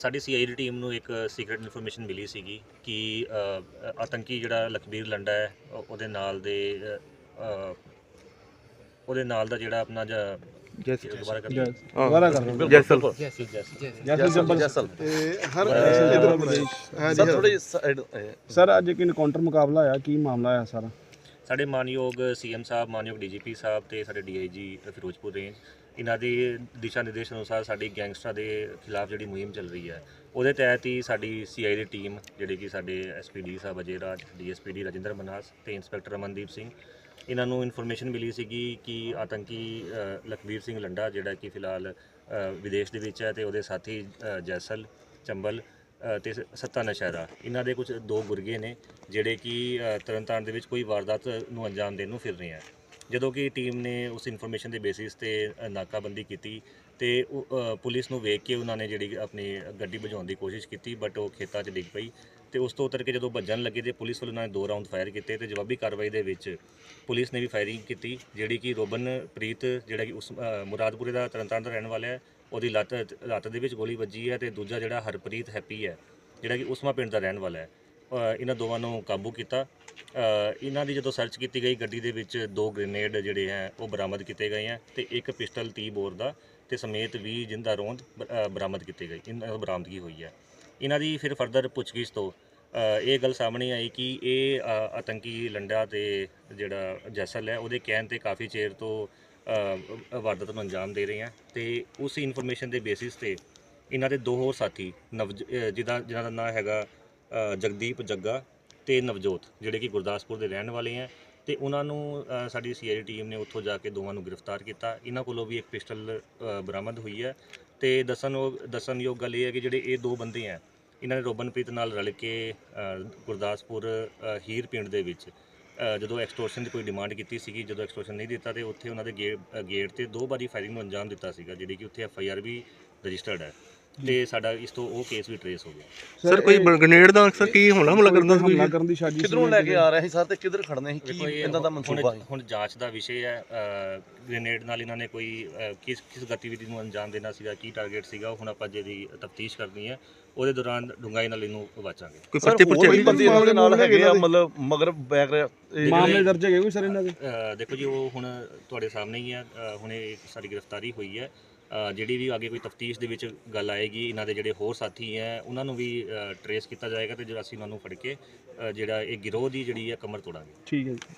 ਸਾਡੀ CID team ਨੂੰ ਇੱਕ ਸੀਕ੍ਰੀਟ ਇਨਫੋਰਮੇਸ਼ਨ ਮਿਲੀ ਸੀਗੀ ਕਿ ਆਤੰਕੀ ਜਿਹੜਾ ਲਖਬੀਰ ਲੰਡਾ ਹੈ ਉਹ- ਉਹਦੇ ਨਾਲ ਦੇ ਉਹਦੇ ਨਾਲ ਦਾ ਜਿਹੜਾ ਆਪਣਾ ਜ- ਦੁਬਾਰਾ ਕਰ ਦੁਬਾਰਾ ਕਰ ਰਹੇ ਜੈਸਲ। ਜੈਸਲ ਜੈਸਲ। ਜੰਬਲ ਜੈਸਲ। ਤੇ ਹਰ ਅਹ ਇਧਰ ਪ੍ਰਦੇਸ਼ ਸਰ ਥੋੜੀ ਸਾਈਡ ਸਰ ਅੱਜ ਇੱਕ ਇਨਕਾਊਂਟਰ ਮੁਕਾਬਲਾ ਆਇਆ ਕੀ ਮਾਮਲਾ ਆਇਆ ਸਾਰਾ? ਸਾਡੇ ਮਾਨਯੋਗ ਸੀਐਮ ਸਾਹਿਬ ਮਾਨਯੋਗ ਡੀਜੀਪੀ ਸਾਹਿਬ ਤੇ ਸਾਡੇ ਡੀਆਈਜੀ ਫਿਰੋਜ਼ਪੁਰ ਰੇਂਜ ਇਹਨਾਂ ਦੇ ਦਿਸ਼ਾ ਨਿਰਦੇਸ਼ ਅਨੁਸਾਰ ਸਾਡੀ ਗੈਂਗਸਟਰਾਂ ਦੇ ਖਿਲਾਫ ਜਿਹੜੀ ਮੁਹਿੰਮ ਚੱਲ ਰਹੀ ਹੈ ਉਹਦੇ ਤਹਿਤ ਹੀ ਸਾਡੀ ਸੀਆਈ ਦੀ ਟੀਮ ਜਿਹੜੀ ਕਿ ਸਾਡੇ ਐਸਪੀਡੀ ਸਾਹਿਬ ਅਜੇ ਰਾਜ ਡੀਐਸਪੀਡੀ ਰਜਿੰਦਰ ਮਨਾਸ ਤੇ ਇੰਸਪੈਕਟਰ ਅਮਨਦੀਪ ਸਿੰਘ ਇਹਨਾਂ ਨੂੰ ਇਨਫੋਰਮੇਸ਼ਨ ਮਿਲੀ ਸੀਗੀ ਕਿ ਆਤੰਕੀ ਅ, ਲਖਬੀਰ ਸਿੰਘ ਲੰਡਾ ਜਿਹੜਾ ਕਿ ਫਿਲਹਾਲ ਵਿਦੇਸ਼ ਦੇ ਵਿੱਚ ਹੈ ਤੇ ਉਹਦੇ ਸਾਥੀ ਜੈਸਲ ਚੰਬਲ ਅ, ਤੇ ਸ- ਸੱਤਾ ਨਸ਼ਹਿਰਾ। ਇਹਨਾਂ ਦੇ ਕੁਝ ਦੋ ਗੁਰਗੇ ਨੇ ਜਿਹੜੇ ਕਿ ਤਰਨਤਾਰਨ ਦੇ ਵਿੱਚ ਕੋਈ ਵਾਰਦਾਤ ਨੂੰ ਅੰਜਾਮ ਦੇਣ ਨੂੰ ਫਿਰ ਰਹੇ ਆ। ਜਦੋਂ ਕਿ ਟੀਮ ਨੇ ਉਸ ਇਨਫੋਰਮੇਸ਼ਨ ਦੇ ਬੇਸਿਸ ਤੇ ਨਾਕਾਬੰਦੀ ਕੀਤੀ ਤੇ ਪੁਲਿਸ ਨੂੰ ਵੇਖ ਕੇ ਉਹਨਾਂ ਨੇ ਜਿਹੜੀ ਆਪਣੀ ਗੱਡੀ ਭਜਾਉਣ ਦੀ ਕੋਸ਼ਿਸ਼ ਕੀਤੀ ਬਟ ਉਹ ਖੇਤਾਂ 'ਚ ਡਿੱਗ ਪਈ ਤੇ ਉਸ ਤੋਂ ਉਤਰ ਕੇ ਜਦੋਂ ਭੱਜਣ ਲੱਗੇ ਤੇ ਪੁਲਿਸ ਵੱਲੋਂ ਉਹਨਾਂ ਨੇ ਦੋ ਰਾਉਂਡ ਫਾਇਰ ਕੀਤੇ ਤੇ ਜਵਾਬੀ ਕਾਰਵਾਈ ਦੇ ਵਿੱਚ ਪੁਲਿਸ ਨੇ ਵੀ ਫਾਇਰਿੰਗ ਕੀਤੀ, ਜਿਹੜੀ ਕਿ ਰੋਬਨ ਪ੍ਰੀਤ, ਜਿਹੜਾ ਕਿ ਉਸ ਮੁਰਾਦਪੁਰੇ ਦਾ ਤਰਨਤਾਰਨ ਦਾ ਰਹਿਣ ਵਾਲਾ ਹੈ, ਉਹਦੀ ਲੱਤ ਲੱਤ ਦੇ ਵਿੱਚ ਗੋਲੀ ਵੱਜੀ ਹੈ ਤੇ ਦੂਜਾ ਜਿਹੜਾ ਹਰਪ੍ਰੀਤ ਹੈਪੀ ਹੈ, ਜਿਹੜਾ ਕਿ ਉਸਮਾ ਪਿੰਡ ਦਾ ਰਹਿਣ ਵਾਲਾ ਹੈ। ਇਹਨਾਂ ਦੋਵਾਂ ਨੂੰ ਕਾਬੂ ਕੀਤਾ। ਇਹਨਾਂ ਦੀ ਜਦੋਂ ਸਰਚ ਕੀਤੀ ਗਈ ਗੱਡੀ ਦੇ ਵਿੱਚ ਦੋ ਗ੍ਰੇਨੇਡ ਜਿਹੜੇ ਹੈ ਉਹ ਬਰਾਮਦ ਕੀਤੇ ਗਏ ਹੈ ਤੇ ਇੱਕ ਪਿਸਟਲ 30 ਬੋਰ ਦਾ ਤੇ ਸਮੇਤ 20 ਜਿੰਦਾ ਰੋਂਦ ਬ- ਅ, ਬਰਾਮਦ ਕੀਤੇ ਗਏ। ਇਹਨਾਂ ਬਰਾਮਦਗੀ ਹੋਈ ਹੈ। ਇਹਨਾਂ ਦੀ ਫਿਰ ਫਰਦਰ ਪੁੱਛਗਿੱਛ ਤੋਂ ਇਹ ਗੱਲ ਸਾਹਮਣੇ ਆਈ ਕਿ ਇਹ ਆਤੰਕੀ ਲੰਡਾ ਤੇ ਜਿਹੜਾ ਜੈਸਲ ਹੈ ਉਹਦੇ ਕਹਿਣ ਤੇ ਕਾਫੀ ਚਿਰ ਤੋਂ ਵਾਰਦਾਤ ਨੂੰ ਅੰਜਾਮ ਦੇ ਰਹੇ ਆ ਤੇ ਉਸ ਇਨਫੋਰਮੇਸ਼ਨ ਦੇ ਬੇਸਿਸ ਤੇ ਇਹਨਾਂ ਦੇ ਦੋ ਹੋਰ ਸਾਥੀ ਨਵ ਜਿਹਦਾ ਜਿਹਨਾਂ ਦਾ ਨਾਮ ਹੈਗਾ ਜਗਦੀਪ ਜੱਗਾ ਤੇ ਨਵਜੋਤ ਜਿਹੜੇ ਕਿ ਗੁਰਦਾਸਪੁਰ ਦੇ ਰਹਿਣ ਵਾਲੇ ਆ। ਤੇ ਉਹਨਾਂ ਨੂੰ ਅ, ਸਾਡੀ ਸੀਆਈਡੀ ਟੀਮ ਨੇ ਉੱਥੋਂ ਜਾ ਕੇ ਦੋਵਾਂ ਨੂੰ ਗ੍ਰਿਫਤਾਰ ਕੀਤਾ। ਇਹਨਾਂ ਕੋਲੋਂ ਵੀ ਇੱਕ ਪਿਸਟਲ ਬਰਾਮਦ ਹੋਈ ਹੈ। ਤੇ ਦੱਸਣਯੋਗ ਦੱਸਣਯੋਗ ਗੱਲ ਇਹ ਹੈ ਕਿ ਜਿਹੜੇ ਇਹ ਦੋ ਬੰਦੇ ਆ ਇਹਨਾਂ ਨੇ ਰੋਬਨਪ੍ਰੀਤ ਨਾਲ ਰਲ ਕੇ ਗੁਰਦਾਸਪੁਰ ਹੀਰ ਪਿੰਡ ਦੇ ਵਿੱਚ ਜਦੋਂ ਐਕਸਟੋਰਸ਼ਨ ਦੀ ਕੋਈ ਡਿਮਾਂਡ ਕੀਤੀ ਸੀਗੀ ਜਦੋਂ ਐਕਸਟੋਰਸ਼ਨ ਨਹੀਂ ਦਿੱਤਾ ਤੇ ਉੱਥੇ ਉਹਨਾਂ ਦੇ ਗੇ- ਗੇਟ ਤੇ ਦੋ ਵਾਰੀ ਫਾਇਰਿੰਗ ਨੂੰ ਅੰਜਾਮ ਦਿੱਤਾ ਸੀਗਾ ਜਿਹੜੀ ਕਿ ਉੱਥੇ ਐਫ ਆਈ ਆਰ ਵੀ ਰਜਿਸਟਰਡ ਹੈ। ਤੇ ਸਾਡਾ ਇਸ ਤੋਂ ਉਹ ਕੇਸ ਵੀ ਟਰੇਸ ਹੋ ਗਿਆ। ਸਰ ਕੋਈ ਗ੍ਰੇਨੇਡ ਦਾ ਅਕਸਰ ਕੀ ਹੋਣਾ ਹਮਲਾ ਕਰਨ ਦਾ ਕੋਈ ਹਮਲਾ ਕਰਨ ਦੀ ਸਾਜ਼ਿਸ਼ ਕਿਧਰੋਂ ਲੈ ਕੇ ਆ ਰਹੇ ਸੀ ਸਰ ਤੇ ਕਿੱਧਰ ਖੜਨੇ ਸੀ? ਕੀ ਇਹ ਇਦਾਂ ਦਾ ਮਨਸੂਬਾ ਸੀ? ਹੁਣ ਜਾਂਚ ਦਾ ਵਿਸ਼ੇ ਹੈ ਗ੍ਰੇਨੇਡ ਨਾਲ ਇਹਨਾਂ ਨੇ ਕੋਈ ਕਿਸ ਕਿਸ ਗਤੀਵਿਧੀ ਨੂੰ ਅੰਜਾਮ ਦੇਣਾ ਸੀਗਾ ਕੀ ਟਾਰਗੇਟ ਸੀਗਾ ਉਹ ਹੁਣ ਆਪਾਂ ਜਿਹਦੀ ਤਫਤੀਸ਼ ਕਰਨੀ ਹੈ। ਉਹਦੇ ਦੌਰਾਨ ਡੂੰਘਾਈ ਨਾਲ ਇਹਨੂੰ ਵਾਚਾਂਗੇ। ਕੋਈ ਪਰਚੇ ਪੁਰਚੇ ਬੰਦੇ ਇਹਨਾਂ ਦੇ ਨਾਲ ਹੈਗੇ ਆ? ਮਤਲਬ ਮਗਰ ਬੈਕ ਮਾਮਲੇ ਦਰਜ ਹੈਗੇ ਕੋਈ ਸਰ ਇਹਨਾਂ ਦੇ? ਅ, ਦੇਖੋ ਜੀ ਉਹ ਹੁਣ ਤੁਹਾਡੇ ਸਾਹਮਣੇ ਹੀ ਹੈ ਅ, ਹੁਣੇ ਇੱਕ ਸਾਡੀ ਗ੍ਰਿਫਤਾਰੀ ਹੋਈ ਹੈ। ਅ, ਜਿਹੜੀ ਵੀ ਅੱਗੇ ਕੋਈ ਤਫਤੀਸ਼ ਦੇ ਵਿੱਚ ਗੱਲ ਆਏਗੀ ਇਹਨਾਂ ਦੇ ਜਿਹੜੇ ਹੋਰ ਸਾਥੀ ਹੈ ਉਹਨਾਂ ਨੂੰ ਵੀ ਟਰੇਸ ਕੀਤਾ ਜਾਏਗਾ ਤੇ ਜਿਹੜਾ ਅਸੀਂ ਉਹਨਾਂ ਨੂੰ ਫੜ ਕੇ ਅ, ਜਿਹੜਾ ਇਹ ਗਿਰੋਹ ਦੀ ਜਿਹੜੀ ਹੈ ਕਮਰ ਤੋੜਾਂਗੇ। ਠੀਕ ਹੈ ਜੀ।